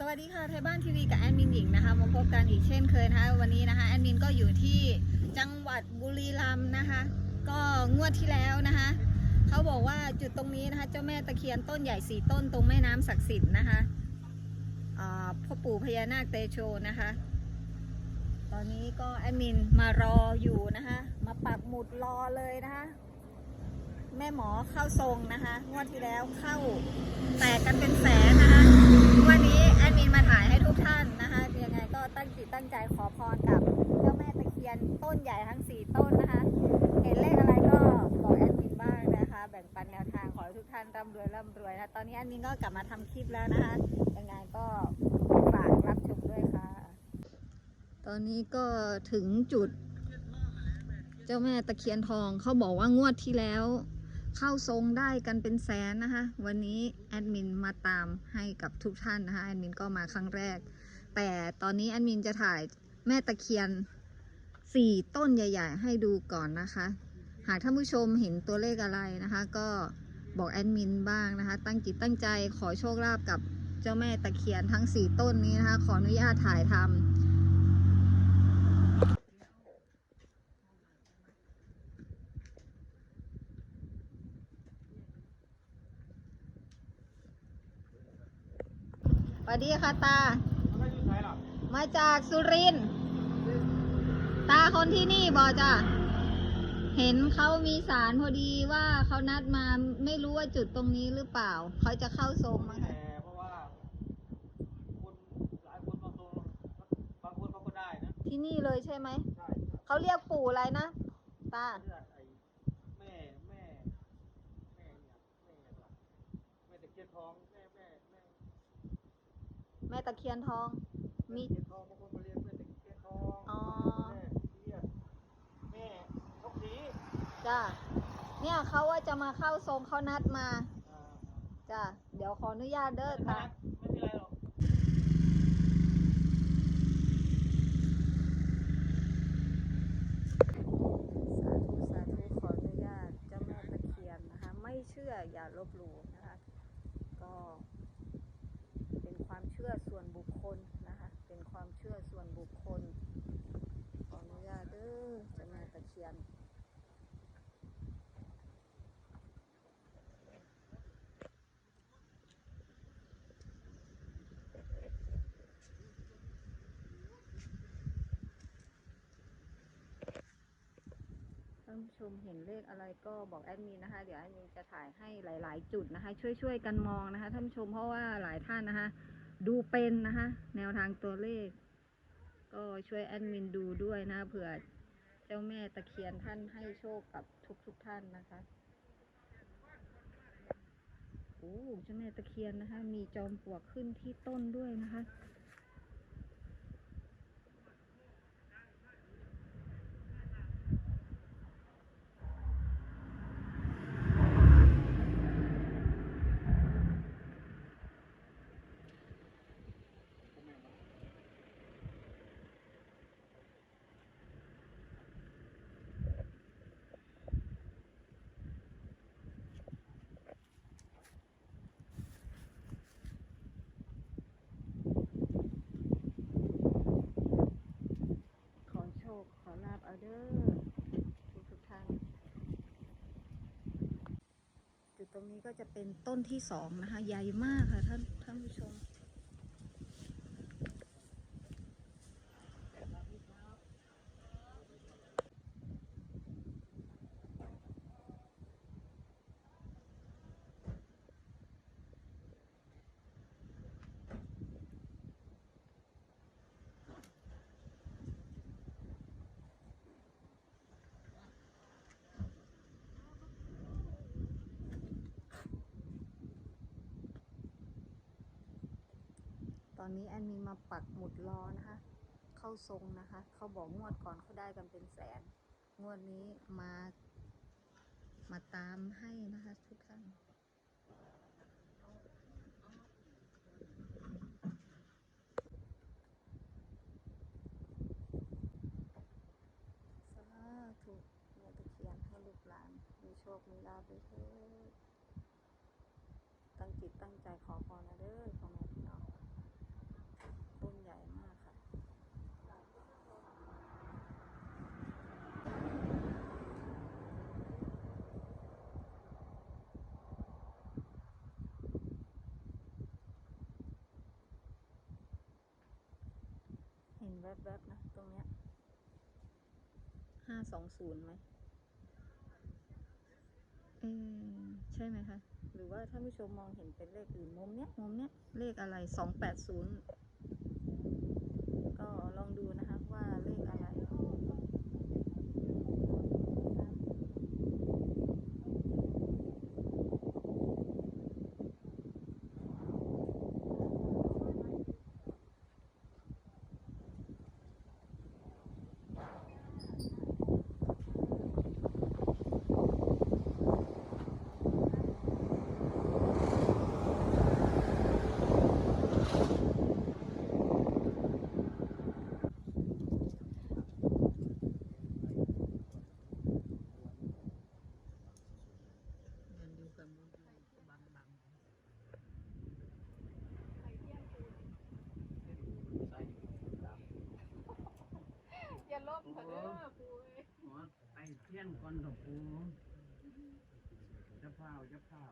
สวัสดีค่ะไทยบ้านทีวีกับแอดมินหญิงนะคะมาพบกันอีกเช่นเคยนะคะวันนี้นะคะแอดมินก็อยู่ที่จังหวัดบุรีรัมย์นะคะ ก็งวดที่แล้วนะคะเขาบอกว่าจุดตรงนี้นะคะ เจ้าแม่ตะเคียนต้นใหญ่สี่ต้นตรงแม่น้ำศักดิ์สิทธิ์นะคะพ่อปู่พญานาคเตโชนะคะ ตอนนี้ก็แอดมินมารออยู่นะคะ มาปักหมุดรอเลยนะคะ แม่หมอเข้าทรงนะคะ งวดที่แล้วเข้าแตกกันเป็นแสนนะคะ วันนี้ายให้ทุกท่านนะคะยังไงก็ตั้งจิตตั้งใจขอพรกับเจ้าแม่ตะเคียนต้นใหญ่ทั้ง 4 ต้นนะคะเห็นเลขอะไรก็บอกแอดมินบ้างนะคะ แบ่งปันแนวทางขอให้ทุกท่านร่ำรวยร่ำรวยนะตอนนี้แอดมินก็กลับมาทำคลิปแล้วนะคะยังไงก็ฝากรับชมด้วยค่ะ ตอนนี้ก็ถึงจุด เจ้าแม่ตะเคียนทองเขาบอกว่างวดที่แล้ว เข้าทรงได้กันเป็นแสนนะคะ วันนี้แอดมินมาตามให้กับทุกท่านนะคะแอดมินก็มาครั้งแรก แต่ตอนนี้แอดมินจะถ่ายแม่ตะเคียนสี่ต้นใหญ่ ๆ ให้ดูก่อนนะคะ หากท่านผู้ชมเห็นตัวเลขอะไรนะคะ ก็บอกแอดมินบ้างนะคะ ตั้งจิตตั้งใจขอโชคลาภกับเจ้าแม่ตะเคียนทั้งสี่ต้นนี้นะคะ ขออนุญาตถ่ายทำ วัสดีค่ะตาไม่อยู่ไหนหรอกมาจากสุรินทร์ตาคนที่นี่บอจ้ะเห็นเขามีสารพอดีว่าเขานัดมาไม่รู้ว่าจุดตรงนี้หรือเปล่า เขาจะเข้าทรงมั้งแต่คะเพราะว่าคนหลายคนบางคนบางคนเขาก็ได้นะที่นี่เลยใช่ไหมใช่เขาเรียกปู่อะไรนะตาเลือดไอ้แม่แม่แม่เนี่ยแม่เนี่ยหรอแม่ตะเคียนทองแม่แม่แม่แม่ตะเคียนทอง มีตะเคียนทองบางคนก็เรียกแม่ตะเคียนทองอ๋อ แม่เรียกแม่ทกศรีจ้ะเนี่ยเขาว่าจะมาเข้าทรงเขานัดมาอ่าจ้ะเดี๋ยวขออนุญาตเด้อไม่ตา ไม่เป็นไรหรอก สาธุสาธุขออนุญาตเจ้าแม่ตะเคียนนะคะ ไม่เชื่ออย่าลบหลู่นะคะ ก็เป็นความเชื่อส่ วนบุคคลนะคะ เป็นความเชื่อส่วนบุคคล ขออนุญาตเด้อจ้าแม่ตะเคียนท่านผู้ชมเห็นเลขอะไรก็บอกแอดมินนะคะ เดี๋ยวแอดมินจะถ่ายให้หลาย ๆ จุดนะคะ ช่วย ๆ กันมองนะคะท่านผู้ชมเพราะว่าหลายท่านนะคะ ดูเป็นนะคะ แนวทางตัวเลข ก็ช่วยแอดมินดูด้วยนะเผื่อเจ้าแม่ตะเคียนท่านให้โชคกับทุกทุกท่านนะคะโอ้เจ้าแม่ตะเคียนนะคะ มีจอมปลวกขึ้นที่ต้นด้วยนะคะ ขอโชค ขอลาบเอาเดอร์ทุกทุกๆท่าน จุดตรง นี้ก็จะเป็นต้นที่สองนะคะ ใหญ่มากค่ะท่านท่านผู้ชม อนนี้แอนมีมาปักหมุดรอนะคะ เข้าทรงนะคะ เขาบอกงวดก่อนเขาได้กันเป็นแสน งวดนี้มา มาตามให้นะคะทุกท่านสาธุแม่ตะเคียนให้ลูกหลาน มีโชค มีลาภด้วยเถิดตั้งจิตตั้งใจขอพรนะเด้อพ่อแม่พี่น้อง แวบๆนะ ตรงเนี้ยห้าสองศูนย์ไหม เออใช่ไหมคะ หรือว่าท่านผู้ชมมองเห็นเป็นเลขอื่นมุมเนี้ยมุมเนี้ยเลขอะไรสองแปดศูนย์ก็ลองดูนะคะว่าเลขอะไร อย่าลบเถอะเด้อปูเอ้ย หัวไป เที่ยงก่อนดอกปูจะเฝ้าจะเฝ้า